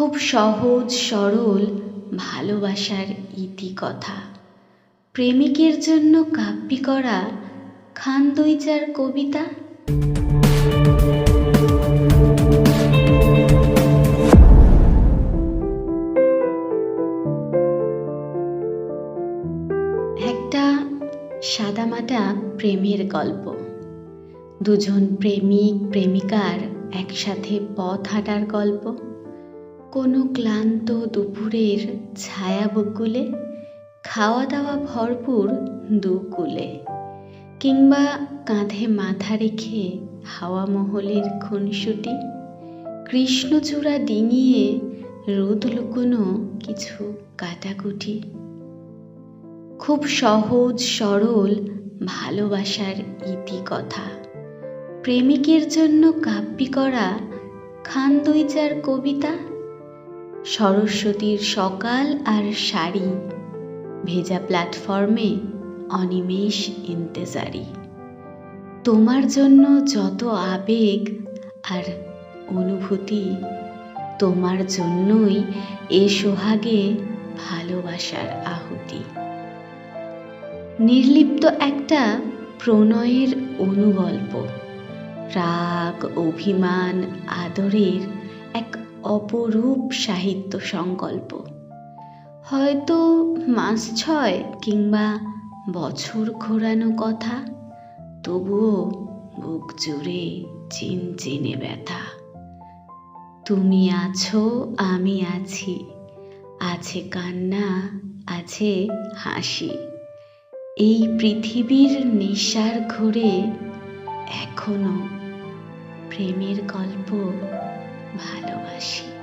খুব সহজ, সরল, ভালোবাসার ইতিকথা। প্রেমিকের জন্য কাব্যি করা খান দইচার কবিতা। একটা সাদামাটা প্রেমের গল্প। দুজন প্রেমিক, প্রেমিকার একসাথে পথ হাঁটার গল্প। কোনো ক্লান্ত দুপুরের ছায়া বকুলে খাওয়া দাওয়া ভরপুর দুকুলে কিংবা কাঁধে মাথা রেখে হাওয়া মহলের খুনসুটি, কৃষ্ণচূড়া ডিঙিয়ে রোদ লুকোনো কিছু কাটাকুটি। খুব সহজ, সরল, ভালোবাসার ইতিকথা। প্রেমিকের জন্য কাব্যি করা খান দইচার কবিতা সরস্বতীর সকাল আর শাড়ি ভেজা প্ল্যাটফর্মে অনিমেষ ইন্তেজারি। তোমার জন্য যত আবেগ আর অনুভূতি, তোমার জন্যই এ সোহাগে ভালোবাসার আহুতি। নির্লিপ্ত একটা প্রণয়ের অনুগল্প, রাগ, অভিমান, আদরের এক অপরূপ সাহিত্য সংকল্প। হয়তো মাস ছয় কিংবা বছর ঘোরানো কথা, তবুও বুক জুড়ে চিনচিনে ব্যথা। তুমি আছো, আমি আছি, আছে কান্না, আছে হাসি। এই পৃথিবীর নেশার ঘোরে এখনও প্রেমের গল্প ভালোবাসি।